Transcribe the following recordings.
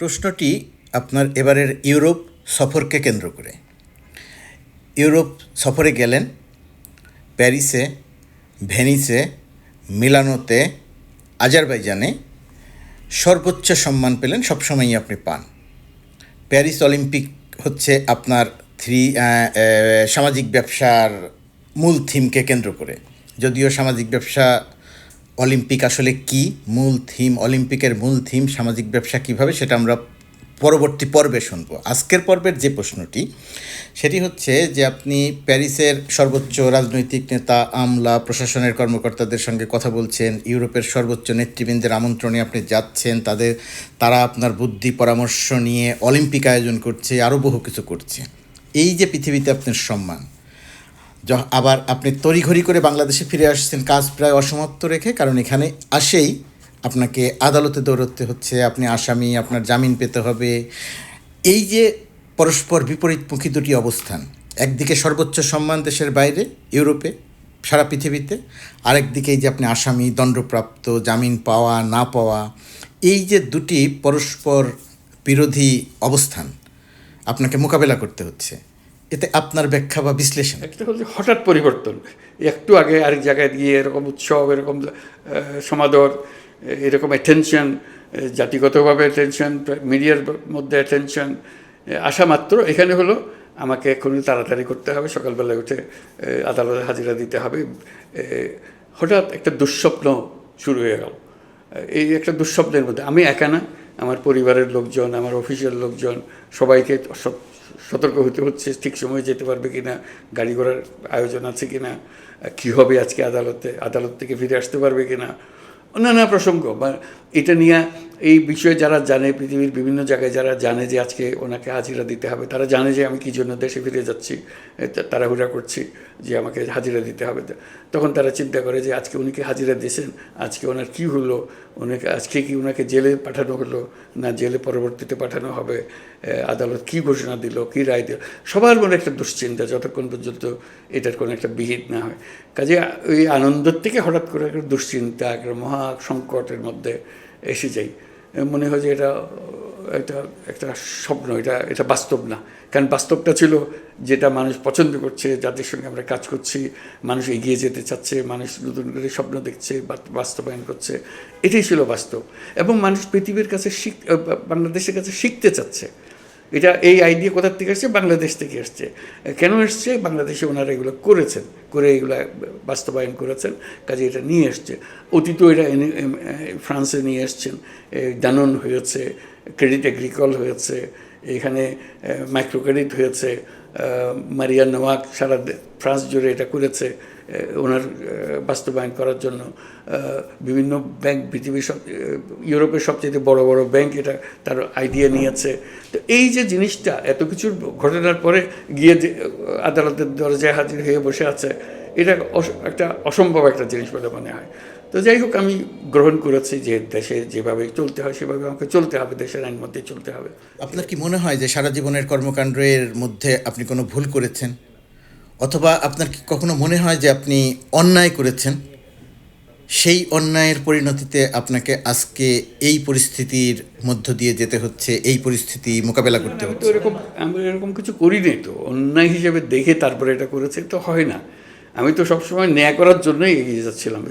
প্রশ্নটি আপনার এবারের ইউরোপ সফরকে কেন্দ্র করে। ইউরোপ সফরে গেলেন প্যারিসে, ভেনিসে, মিলানোতে, আজারবাইজানে। সর্বোচ্চ সম্মান পেলেন সবসময়ই আপনি পান। প্যারিস অলিম্পিক হচ্ছে আপনার থ্রি সামাজিক ব্যবসার মূল থিমকে কেন্দ্র করে। যদিও সামাজিক ব্যবসা অলিম্পিক আসলে কি? মূল থিম অলিম্পিকের মূল থিম সামাজিক ব্যবসা কীভাবে সেটা আমরা পরবর্তী পর্বে শুনব। আজকের পর্বের যে প্রশ্নটি, সেটি হচ্ছে যে আপনি প্যারিসের সর্বোচ্চ রাজনৈতিক নেতা, আমলা, প্রশাসনের কর্মকর্তাদের সঙ্গে কথা বলছেন, ইউরোপের সর্বোচ্চ নেতৃবৃন্দের আমন্ত্রণে আপনি যাচ্ছেন, তাদের, তারা আপনার বুদ্ধি, পরামর্শ নিয়ে অলিম্পিক আয়োজন করছে, আরও বহু কিছু করছে। এই যে পৃথিবীতে আপনার সম্মান আবার আপনি তড়িঘড়ি করে বাংলাদেশে ফিরে আসছেন, কাজ প্রায় অসমাপ্ত রেখে, কারণ এখানে আসেই আপনাকে আদালতে দৌড়তে হচ্ছে, আপনি আসামি, আপনার জামিন পেতে হবে। এই যে পরস্পর বিপরীতমুখী দুটি অবস্থান, একদিকে সর্বোচ্চ সম্মান দেশের বাইরে, ইউরোপে, সারা পৃথিবীতে, আরেকদিকে এই যে আপনি আসামি, দণ্ডপ্রাপ্ত, জামিন পাওয়া, না পাওয়া, এই যে দুটি পরস্পর বিরোধী অবস্থান, আপনাকে মোকাবেলা করতে হচ্ছে। এতে আপনার ব্যাখ্যা বা বিশ্লেষণ। একটা হচ্ছে হঠাৎ পরিবর্তন। একটু আগে আরেক জায়গায় গিয়ে এরকম উৎসব, এরকম সমাদর এরকম অ্যাটেনশন জাতিগতভাবে অ্যাটেনশন মিডিয়ার মধ্যে অ্যাটেনশন আসা মাত্র। এখানে হলো আমাকে এক্ষুনি তাড়াতাড়ি করতে হবে, সকালবেলায় উঠে আদালতে হাজিরা দিতে হবে। হঠাৎ একটা দুঃস্বপ্ন শুরু হয়ে গেল। এই একটা দুঃস্বপ্নের মধ্যে। আমি একা না, আমার পরিবারের লোকজন, আমার অফিসের লোকজন, সবাইকে সতর্ক হতে হচ্ছে, ঠিক সময়ে যেতে পারবে কি না গাড়ি ঘোড়ার আয়োজন আছে কি না কী হবে আজকে আদালতে, আদালত থেকে ফিরে আসতে পারবে কি না নানা প্রসঙ্গ, বা এটা নিয়ে এই বিষয়ে যারা জানে, পৃথিবীর বিভিন্ন জায়গায় যারা জানে যে আজকে ওনাকে হাজিরা দিতে হবে, তারা জানে যে আমি কী জন্য দেশে ফিরে যাচ্ছি তাড়াহুড়া করছি যে আমাকে হাজিরা দিতে হবে। তখন তারা চিন্তা করে যে আজকে উনি কি হাজিরা দিয়েছেন? আজকে ওনার কী হলো? ওনাকে আজকে কি ওনাকে জেলে পাঠানো হলো না জেলে পরবর্তীতে পাঠানো হবে? আদালত কী ঘোষণা দিল? কী রায় দিল? সবার মনে একটা দুশ্চিন্তা, যতক্ষণ পর্যন্ত এটার কোনো একটা বিহিত না হয়। কাজে ওই আনন্দের থেকে হঠাৎ করে একটা দুশ্চিন্তা, একটা মহা সংকটের মধ্যে এসে যাই মনে হয় যে এটা এটা একটা স্বপ্ন, এটা এটা বাস্তব না। কারণ বাস্তবটা ছিল যেটা মানুষ পছন্দ করছে, যাদের সঙ্গে আমরা কাজ করছি, মানুষ এগিয়ে যেতে চাচ্ছে, মানুষ নতুন করে স্বপ্ন দেখছে বাস্তবায়ন করছে, এটাই ছিল বাস্তব। এবং মানুষ পৃথিবীর কাছে শিখ, বাংলাদেশের কাছে শিখতে চাচ্ছে। এটা এই আইডিয়া কোথার থেকে এসছে বাংলাদেশ থেকে এসছে কেন এসছে বাংলাদেশে ওনারা এগুলো করেছেন, করে এগুলো বাস্তবায়ন করেছেন, কাজে এটা নিয়ে এসছে অতীত এটা ফ্রান্সে নিয়ে এসছেন ডানন হয়েছে ক্রেডিট এগ্রিকল হয়েছে, এখানে মাইক্রো ক্রেডিট হয়েছে মারিয়া নোয়াক সারা ফ্রান্স জুড়ে এটা করেছে। ওনার বাস্তবায়ন করার জন্য বিভিন্ন ব্যাংক পৃথিবীর সব ইউরোপের সবচেয়ে বড় বড় ব্যাংক এটা তার আইডিয়া নিয়েছে। তো এই যে জিনিসটা, এত কিছুর ঘটনার পরে গিয়ে যে আদালতের দরজায় হাজির হয়ে বসে আছে, এটা একটা অসম্ভব একটা জিনিস বলে মনে হয়। তো যাই হোক, আমি গ্রহণ করেছি যে দেশে যেভাবে চলতে হয়, সেভাবে আমাকে চলতে হবে, দেশের আইন মধ্যে চলতে হবে। আপনার কি মনে হয় যে সারা জীবনের কর্মকাণ্ডের মধ্যে আপনি কোনো ভুল করেছেন? অথবা আপনার কি কখনো মনে হয় যে আপনি অন্যায় করেছেন? সেই অন্যায়ের পরিণতিতে আপনাকে আজকে এই পরিস্থিতির মধ্য দিয়ে যেতে হচ্ছে এই পরিস্থিতি মোকাবেলা করতে হচ্ছে? এরকম আমি এরকম কিছু করি করিনি তো। অন্যায় হিসেবে দেখে তারপরে এটা করেছে তো হয় না। আমি তো সবসময় ন্যায় করার জন্যই এগিয়ে যাচ্ছিলাম।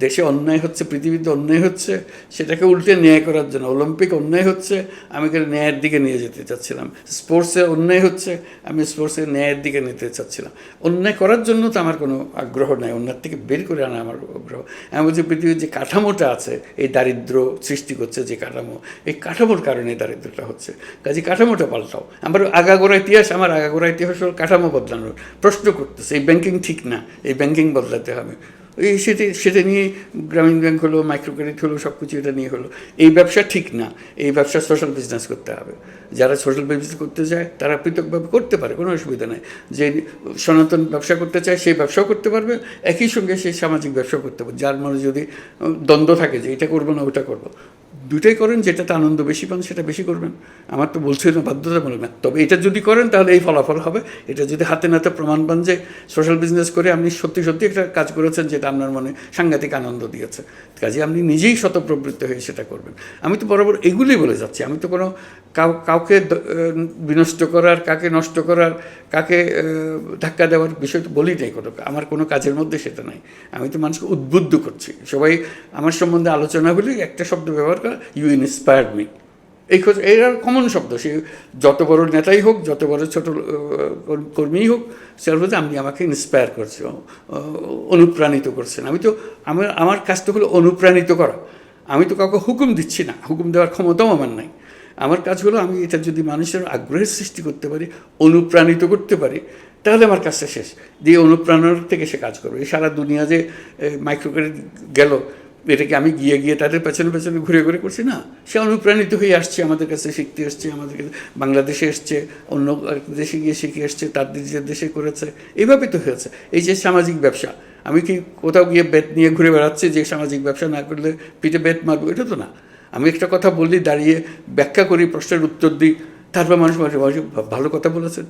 দেশে অন্যায় হচ্ছে, পৃথিবীতে অন্যায় হচ্ছে, সেটাকে উল্টে ন্যায় করার জন্য। অলিম্পিক অন্যায় হচ্ছে, আমি এখানে ন্যায়ের দিকে নিয়ে যেতে চাচ্ছিলাম? স্পোর্টসে অন্যায় হচ্ছে, আমি স্পোর্টসে ন্যায়ের দিকে নিতে চাচ্ছিলাম। অন্যায় করার জন্য তো আমার কোনো আগ্রহ নাই অন্যায় থেকে বের করে আনা আমার আগ্রহ। আমি বলছি, পৃথিবীর যে কাঠামোটা আছে, এই দারিদ্র সৃষ্টি করছে যে কাঠামো, এই কাঠামোর কারণে দারিদ্রটা হচ্ছে। কাজে কাঠামোটা পাল্টাও। আমার আগাগোড়া ইতিহাস, আমার আগাগোড়া ইতিহাস হলো কাঠামো বদলানোর। প্রশ্ন করতেছে, এই ব্যাংকিং ঠিক না? এই ব্যাংকিং বদলাতে হবে। এই সেটা সেটা নিয়ে গ্রামীণ ব্যাংক হলো মাইক্রো ক্রেডিট হলো সব কিছু এটা নিয়ে হলো। এই ব্যবসা ঠিক না। এই ব্যবসা সোশ্যাল বিজনেস করতে হবে। যারা সোশ্যাল বিজনেস করতে চায়, তারা পৃথকভাবে করতে পারে, কোনো অসুবিধা নেই। যে সনাতন ব্যবসা করতে চায়, সেই ব্যবসাও করতে পারবে। একই সঙ্গে সেই সামাজিক ব্যবসাও করতে পারবে। যার মনে যদি দ্বন্দ্ব থাকে যে এটা করব না, ওটা করব। দুইটাই করেন যেটাতে আনন্দ বেশি পান, সেটা বেশি করবেন। আমার তো বলছি না বাধ্যতামূলক না তবে এটা যদি করেন, তাহলে এই ফলাফল হবে। এটা যদি হাতে নাতে প্রমাণ পান যে সোশ্যাল বিজনেস করে আপনি সত্যি সত্যি একটা কাজ করেছেন, যেটা আপনার মনে সাংঘাতিক আনন্দ দিয়েছে। কাজে আপনি নিজেই শতপ্রবৃত্ত হয়ে সেটা করবেন। আমি তো বরাবর এগুলি বলে যাচ্ছি। আমি তো কোনো কাউ, কাউকে বিনষ্ট করার, কাকে নষ্ট করার, কাকে ধাক্কা দেওয়ার বিষয় তো বলি নাই কোনো, আমার কোনো কাজের মধ্যে সেটা নাই। আমি তো মানুষকে উদ্বুদ্ধ করছি। সবাই আমার সম্বন্ধে আলোচনা একটা শব্দ ব্যবহার করা ইউ ইন্সপায়ার্ড মি এই এর কমন শব্দ, সে যত বড় নেতাই হোক, যত বড় ছোট কর্মীই হোক সেটা বলতে আপনি আমাকে ইন্সপায়ার করছে অনুপ্রাণিত করছেন। আমি তো, আমার আমার কাজটা হলো অনুপ্রাণিত করা। আমি তো কাউকে হুকুম দিচ্ছি না, হুকুম দেওয়ার ক্ষমতাও আমার নাই। আমার কাজ হলো আমি এটা যদি মানুষের আগ্রহের সৃষ্টি করতে পারি, অনুপ্রাণিত করতে পারি, তাহলে আমার কাজটা শেষ। দিয়ে অনুপ্রাণনার থেকে সে কাজ করবে। সারা দুনিয়া যে মাইক্রো ক্রেডিট গেল এটাকে আমি গিয়ে গিয়ে তাদের পেছনে পেছনে ঘুরে ঘুরে করছি, না। সে অনুপ্রাণিত হয়ে আসছে, আমাদের কাছে শিখতে এসছে, আমাদের কাছে বাংলাদেশে এসছে, অন্য দেশে গিয়ে শিখে এসছে, তার নিজের দেশে করেছে। এইভাবে তো হয়েছে। এই যে সামাজিক ব্যবসা, আমি কি কোথাও গিয়ে বেত নিয়ে ঘুরে বেড়াচ্ছি যে সামাজিক ব্যবসা না করলে পিঠে বেত মারবো? এটা তো না। আমি একটা কথা বলি দাঁড়িয়ে ব্যাখ্যা করি, প্রশ্নের উত্তর দিই, তারপর মানুষ মানুষ ভালো কথা বলেছেন।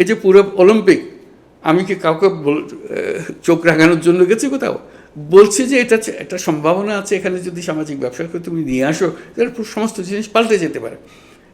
এই যে পুরো অলিম্পিক, আমি কি কাউকে চোখ রাঙানোর জন্য গেছি কোথাও? বলছি যে এটা একটা সম্ভাবনা আছে এখানে যদি সামাজিক ব্যবসাকে তুমি নিয়ে আসো, তাহলে সমস্ত জিনিস পাল্টে যেতে পারে।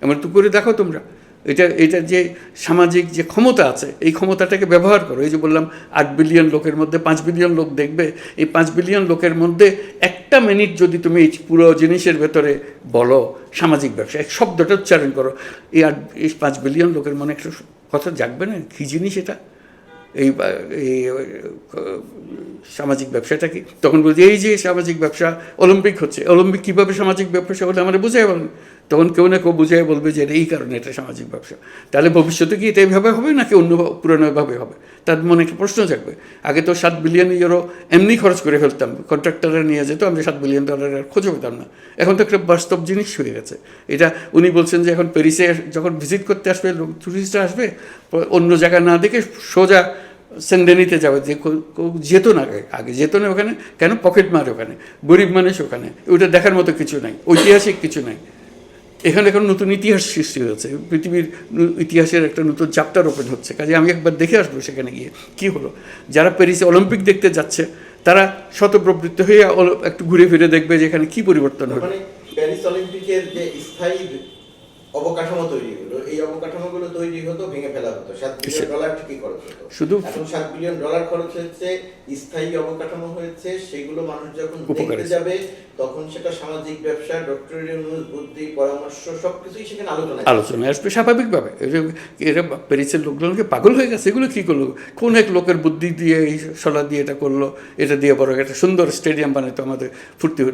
এমন তো করে দেখো তোমরা, এটা এটা যে সামাজিক যে ক্ষমতা আছে, এই ক্ষমতাটাকে ব্যবহার করো। এই যে বললাম, আট বিলিয়ন লোকের মধ্যে পাঁচ বিলিয়ন লোক দেখবে, এই পাঁচ বিলিয়ন লোকের মধ্যে একটা মিনিট যদি তুমি এই পুরো জিনিসের ভেতরে বলো, সামাজিক ব্যবসা, এক শব্দটা উচ্চারণ করো। এই আট, এই পাঁচ বিলিয়ন লোকের মনে একটা কথা জাগবে না? কী জিনিস এটা? এই সামাজিক ব্যবসাটা কি? তখন বলছি, এই যে সামাজিক ব্যবসা, অলিম্পিক হচ্ছে। অলিম্পিক কীভাবে সামাজিক ব্যবসা হলে আমরা বুঝে বলেন। তখন কেউ না কেউ বুঝাই বলবে যে এই কারণে, এটা সামাজিক ব্যবসা। তাহলে ভবিষ্যতে কি এটা এইভাবে হবে নাকি অন্য পুরনোভাবে হবে? তার মনে একটা প্রশ্ন থাকবে আগে তো সাত বিলিয়ন ইউরো এমনি খরচ করে ফেলতাম। কন্ট্রাক্টররা নিয়ে যেত আমরা সাত বিলিয়ন ডলার আর খোঁজও পেতাম না। এখন তো একটা বাস্তব জিনিস হয়ে গেছে। এটা উনি বলছেন যে এখন প্যারিসে যখন ভিজিট করতে আসবে টুরিস্টরা আসবে অন্য জায়গা না দেখে সোজা সেন্ডেনিতে যাবে। যে যেত না আগে যেত না ওখানে, কেন? পকেট মার ওখানে, গরিব মানুষ ওখানে। ওটা দেখার মতো কিছু নাই, ঐতিহাসিক কিছু নাই। এখানে এখন নতুন ইতিহাস সৃষ্টি হয়েছে। পৃথিবীর ইতিহাসের একটা নতুন চ্যাপ্টার ওপেন হচ্ছে। কাজে আমি একবার দেখে আসব সেখানে গিয়ে কি হলো। যারা প্যারিসে অলিম্পিক দেখতে যাচ্ছে, তারা শতপ্রবৃত্ত হয়ে একটু ঘুরে ফিরে দেখবে যে এখানে কি পরিবর্তন মানে প্যারিস অলিম্পিকের যে স্থায়ী অবকাঠামো তৈরি হলো। এই অবকাঠামোগুলো তৈরি হতো ভেঙে ফেলা হতো। সাত বিলিয়ন ডলার ঠিকই খরচ হতো। শুধু- এখন সাত বিলিয়ন ডলার খরচ স্থায়ী অবকাঠামো হয়েছে সেগুলো মানুষ যখন দেখতে যাবে তখন সেটা সামাজিক ব্যবসা ডক্টরের বুদ্ধি পরামর্শ সবকিছুই সেখানে আলোচনা আলোচনায় আসবে স্বাভাবিকভাবে। এরা প্যারিসের লোকজনকে পাগল হয়ে গেছে এগুলো কী করল? কোন এক লোকের বুদ্ধি দিয়ে এই সলা দিয়ে এটা করল এটা দিয়ে বড় একটা সুন্দর স্টেডিয়াম বানাতো আমাদের ফুর্তি।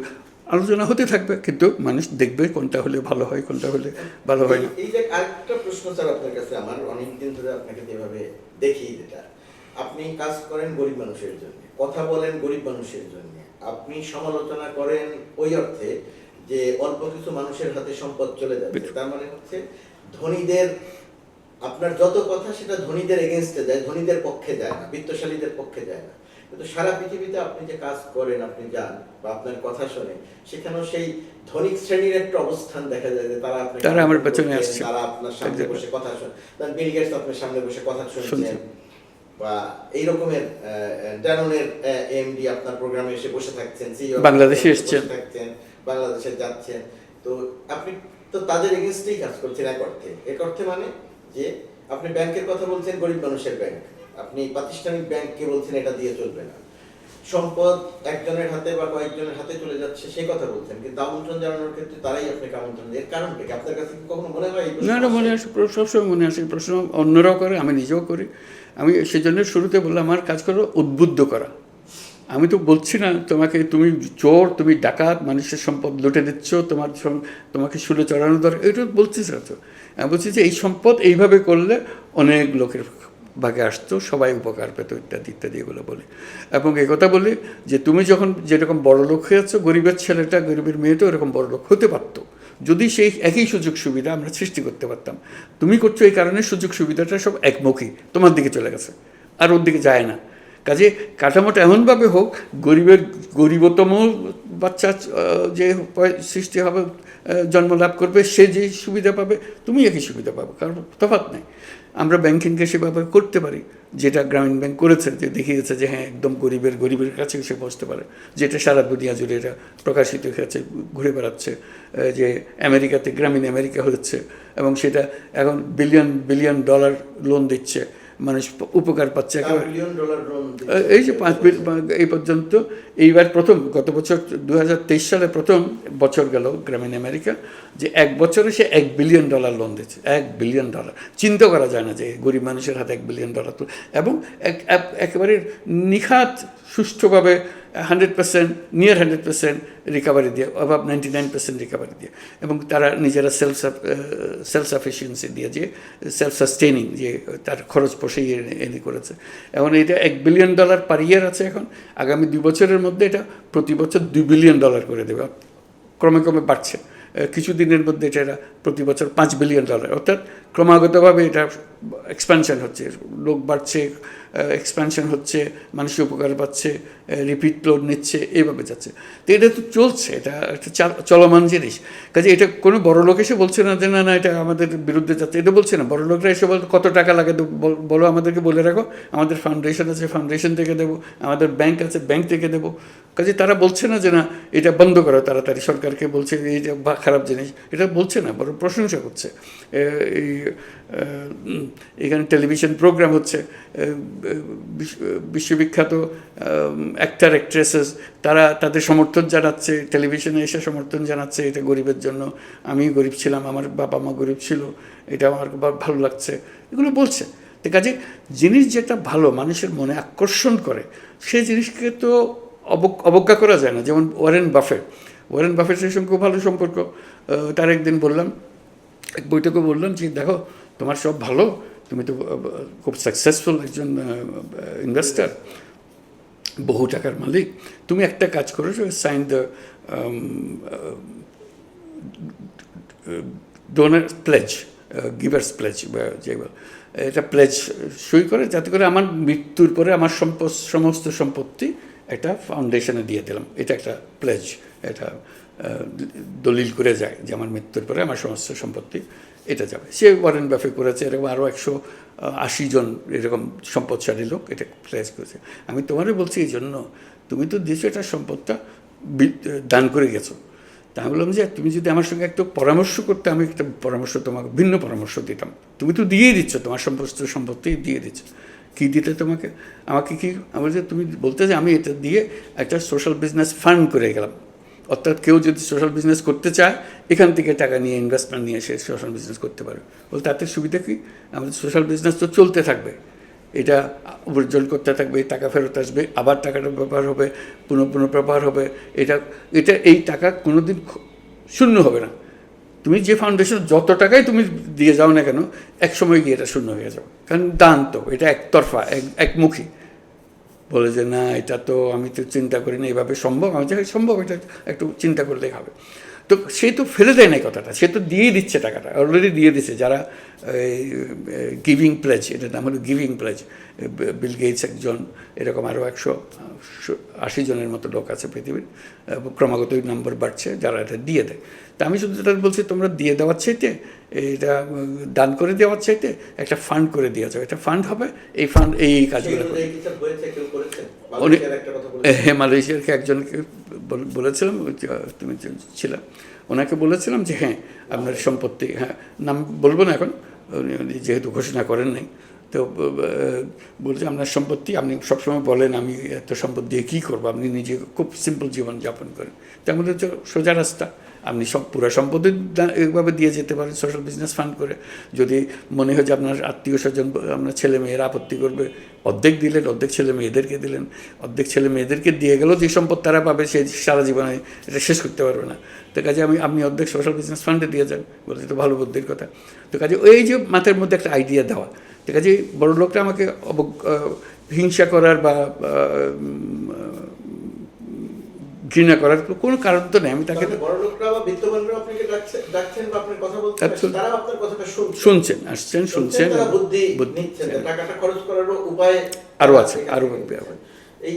আলোচনা হতে থাকবে কিন্তু মানুষ দেখবে কোনটা হলে ভালো হয় কোনটা হলে ভালো হয় না। এই যে আরেকটা প্রশ্ন স্যার আপনার কাছে আমার অনেকদিন ধরে আপনাকে যেভাবে দেখি যেটা। আপনি কাজ করেন গরিব মানুষের জন্য কথা বলেন গরিব মানুষের জন্য। আপনি সমালোচনা করেন ওই অর্থে যে অল্প কিছু মানুষের হাতে সম্পদ চলে যাচ্ছে। তার মানে হচ্ছে ধনীদের আপনার যত কথা সেটা ধনীদের এগেনস্টে যায় ধনীদের পক্ষে যায় না বিত্তশালীদের পক্ষে যায় না। কিন্তু সারা পৃথিবীতে আপনি যে কাজ করেন আপনি যান বা আপনার কথা শোনে সেখানেও সেই ধনিক শ্রেণির একটা অবস্থান দেখা যায় যে তারা আপনাকে তারা আমার পেছনে আসছে। তারা আপনার সামনে বসে কথা শোনে ধরেন বিল গেটস আপনার সামনে বসে কথা শুনছেন। বা এই রকমের ড্যাননের এমডি আপনার প্রোগ্রামে এসে বসে থাকছেন CEO বাংলাদেশে বসে এসছেন। থাকছেন বাংলাদেশে যাচ্ছেন তো আপনি তো তাদের এগেনস্টেই কাজ করছেন এক অর্থে এক অর্থে মানে যে আপনি ব্যাংকের কথা বলছেন গরিব মানুষের ব্যাংক আপনি প্রাতিষ্ঠানিক ব্যাংককে বলছেন এটা দিয়ে চলবে না। সম্পদ একজনের হাতে বা কয়েকজনের হাতে চলে যাচ্ছে সেই কথা বলছেন। কিন্তু আমন্ত্রণ জানানোর ক্ষেত্রে তারাই আপনাকে আমন্ত্রণ এর কারণটা কি? আপনার কাছে কি কখনো মনে হয় না না মনে আসে? সবসময় মনে আসে প্রশ্ন। অন্যরাও করে আমি নিজেও করি। আমি সেজন্য শুরুতে বললাম আমার কাজ করো উদ্বুদ্ধ করা। আমি তো বলছি না তোমাকে তুমি চোর তুমি ডাকাত মানুষের সম্পদ লুটে দিচ্ছ তোমার তোমাকে শুলে চড়ানো দরকার। এটা বলছি না তো। আমি বলছি যে এই সম্পদ এইভাবে করলে অনেক লোকের ভাগে আসতো, সবাই উপকার পেত, ইত্যাদি ইত্যাদি এগুলো বলে। এবং কথা বলি যে তুমি যখন যেরকম বড় লোক হয়েছো, গরিবের ছেলেটা, গরিবের মেয়েটা এরকম বড় লোক হতে পারতো। যদি সেই একই সুযোগ সুবিধা আমরা সৃষ্টি করতে পারতাম। তুমি করছ এই কারণে সুযোগ সুবিধাটা সব একমুখী, তোমার দিকে চলে গেছে, আর ওর দিকে যায় না। কাজে কাঠামোটা এমনভাবে হোক, গরিবের, গরিবতম বাচ্চা যে সৃষ্টি হবে জন্ম লাভ করবে, সে যে সুবিধা পাবে, তুমি একই সুবিধা পাবে কারণ তফাৎ নেই। আমরা ব্যাংকিংকে সেভাবে করতে পারি। যেটা গ্রামীণ ব্যাংক করেছে, যে দেখিয়েছে যে হ্যাঁ একদম গরিবের গরিবের কাছে সে বসতে পারে। যেটা সারা দুনিয়া জুড়ে এটা প্রকাশিত হয়েছে, ঘুরে বেড়াচ্ছে যে আমেরিকাতে, গ্রামীণ আমেরিকা হচ্ছে, এবং সেটা এখন বিলিয়ন বিলিয়ন ডলার লোন দিচ্ছে। মানুষ উপকার পাচ্ছে একেবারে। এই যে পাঁচ এই পর্যন্ত এইবার প্রথম গত বছর দু হাজার তেইশ সালে প্রথম বছর গেল গ্রামীণ আমেরিকা যে এক বছরে সে এক বিলিয়ন ডলার লোন দিচ্ছে এক বিলিয়ন ডলার চিন্তা করা যায় না যে গরিব মানুষের হাতে এক বিলিয়ন ডলার তো এবং এক- এক- একেবারে নিখাত সুষ্ঠুভাবে hundred percent near hundred percent recovery দিয়ে নাইন পার্সেন্ট রিকাভারি দিয়ে এবং তারা নিজেরা সেলফ সেলফ সাফিসিয়েন্সি দিয়ে যে সেলফ সাস্টেনিং যে, তার খরচ পোষেই এনে- করেছে। এখন এটা এক বিলিয়ন ডলার পার ইয়ার আছে এখন। আগামী দুই বছরের মধ্যে এটা প্রতি বছর দুই বিলিয়ন ডলার করে দেবে। ক্রমে ক্রমে বাড়ছে। কিছুদিনের মধ্যে এটা এরা প্রতি বছর পাঁচ বিলিয়ন ডলার অর্থাৎ ক্রমাগতভাবে এটা এক্সপ্যানশন হচ্ছে। লোক বাড়ছে এক্সপ্যানশন হচ্ছে মানুষের উপকার পাচ্ছে রিপিট লোড নিচ্ছে, এইভাবে যাচ্ছে। তো এটা তো চলছে, এটা একটা চাল- চলমান জিনিস। কাজে এটা কোনো বড় লোক এসে বলছে না যে, না না, এটা আমাদের বিরুদ্ধে যাচ্ছে। এটা বলছে না। বড় লোকরা এসে বল, কত টাকা লাগে বলো আমাদেরকে বলে রাখো। আমাদের ফাউন্ডেশন আছে ফাউন্ডেশন থেকে দেবো। আমাদের ব্যাংক আছে ব্যাংক থেকে দেবো। কাজে তারা বলছে না যে, না, এটা বন্ধ করো তাড়াতাড়ি। সরকারকে বলছে এইটা খারাপ জিনিস। এটা বলছে না বড় প্রশংসা করছে। এই এখানে টেলিভিশন প্রোগ্রাম হচ্ছে বিশ্ববিখ্যাত অ্যাক্টার অ্যাক্ট্রেসেস তারা তাদের সমর্থন জানাচ্ছে টেলিভিশনে এসে সমর্থন জানাচ্ছে এটা গরিবের জন্য। আমি গরিব ছিলাম, আমার বাবা মা গরিব ছিল, এটা আমার ভালো লাগছে, এগুলো বলছে। তো কাজে জিনিস যেটা ভালো, মানুষের মনে আকর্ষণ করে সেই জিনিসকে তো অবজ্ঞা করা যায় না। যেমন ওয়ারেন বাফেট, ওয়ারেন বাফেটের সঙ্গে ভালো সম্পর্ক। তার একদিন বললাম, এক বৈঠকে বললাম যে, দেখো তোমার সব ভালো, তুমি তো খুব সাকসেসফুল একজন ইনভেস্টার বহু টাকার মালিক। তুমি একটা কাজ করো sign the donor pledge givers pledge যে এটা প্লেজ সই করে, যাতে করে আমার মৃত্যুর পরে আমার সমস্ত সম্পত্তি একটা ফাউন্ডেশনে দিয়ে দিলাম। এটা একটা প্লেজ এটা দলিল করে যায় যে আমার মৃত্যুর পরে আমার সমস্ত সম্পত্তি এটা যাবে। সে ওয়ারেন ব্যাফে করেছে, এরকম আরও একশো আশি জন এরকম সম্পদশালী লোক এটা প্লেজ করেছে। আমি তোমারে বলছি এই জন্য, তুমি তো দিয়েছ এটা সম্পদটা দান করে গেছো। তা আমি বললাম যে, তুমি যদি আমার সঙ্গে একটু পরামর্শ করতে, আমি একটা পরামর্শ তোমাকে, ভিন্ন পরামর্শ দিতাম। তুমি তো দিয়েই দিচ্ছ, তোমার সমস্ত সম্পত্তি দিয়ে দিচ্ছ। কী দিতে তোমাকে? আমাকে কি আমার যে তুমি বলতে যে আমি এটা দিয়ে একটা সোশ্যাল বিজনেস ফান্ড করে গেলাম। অর্থাৎ কেউ যদি সোশ্যাল বিজনেস করতে চায়, এখান থেকে টাকা নিয়ে ইনভেস্টমেন্ট নিয়ে এসে সোশ্যাল বিজনেস করতে পারে বল তাতে সুবিধা কি? আমাদের সোশ্যাল বিজনেস তো চলতে থাকবে। এটা উপার্জন করতে থাকবে, টাকা ফেরত আসবে, আবার টাকাটা ব্যবহার হবে, পুনঃ পুনঃ ব্যবহার হবে। এটা এটা, এই টাকা কোনো দিন শূন্য হবে না। তুমি যে ফাউন্ডেশন যত টাকাই তুমি দিয়ে যাও না কেন এক সময় গিয়ে এটা শূন্য হয়ে যাবে। কারণ দান তো, এটা একতরফা, এক, একমুখী। বলে যে, না, এটা তো আমি তো চিন্তা করি না এইভাবে সম্ভব আমি যে সম্ভব, এটা একটু চিন্তা করলেই হবে। তো সে তো ফেলে দেয় না কথাটা সে তো দিয়েই দিচ্ছে টাকাটা অলরেডি দিয়ে দিচ্ছে যারা গিভিং প্লেজ এটার নাম হলো গিভিং প্লেজ বিল গেটস একজন এরকম আরও একশো আশি জনের মতো লোক আছে পৃথিবীর ক্রমাগত নম্বর বাড়ছে যারা এটা দিয়ে দেয়। তা আমি শুধু এটা বলছি তোমরা দিয়ে দেওয়ার চাইতে এটা দান করে দেওয়ার চাইতে একটা ফান্ড করে দেওয়া যাবে এটা ফান্ড হবে এই ফান্ড এই কাজগুলো উনি হ্যাঁ মালয়েশিয়ারকে একজনকে বলেছিলাম তুমি ছিলাম ওনাকে বলেছিলাম যে হ্যাঁ আপনার সম্পত্তি হ্যাঁ নাম বলব না এখন, উনি যেহেতু ঘোষণা করেন নাই। তো বলছে, আপনার সম্পত্তি, আপনি সবসময় বলেন, আমি এত সম্পদ দিয়ে কী করব? আপনি নিজে খুব সিম্পল জীবন যাপন করেন তার মধ্যে সোজা রাস্তা। আপনি সব পুরা সম্পত্তি এইভাবে দিয়ে যেতে পারেন সোশ্যাল বিজনেস ফান্ড করে। যদি মনে হয় যে আপনার আত্মীয় স্বজন, আপনার ছেলে মেয়েরা আপত্তি করবে, অর্ধেক দিলেন, অর্ধেক ছেলে মেয়েদেরকে দিলেন, অর্ধেক ছেলে মেয়েদেরকে দিয়ে গেলেও যে সম্পদ তারা পাবে, সে সারা জীবনে এটা শেষ করতে পারবে না। তো কাজে আমি, আপনি অর্ধেক সোশ্যাল বিজনেস ফান্ডে দিয়ে যান বলে তো ভালো বুদ্ধির কথা। তো কাজে ওই যে মাথার মধ্যে একটা আইডিয়া দেওয়া, তো কাজে বড় লোকটা আমাকে হিংসা করার বা ঘৃণা করার কোনো কারণ তো নেই আমি তাকে শুনছেন আসছেন শুনছেন আরও বুদ্ধি বুদ্ধি টাকাটা খরচ করারও উপায় আরও আছে আরও এই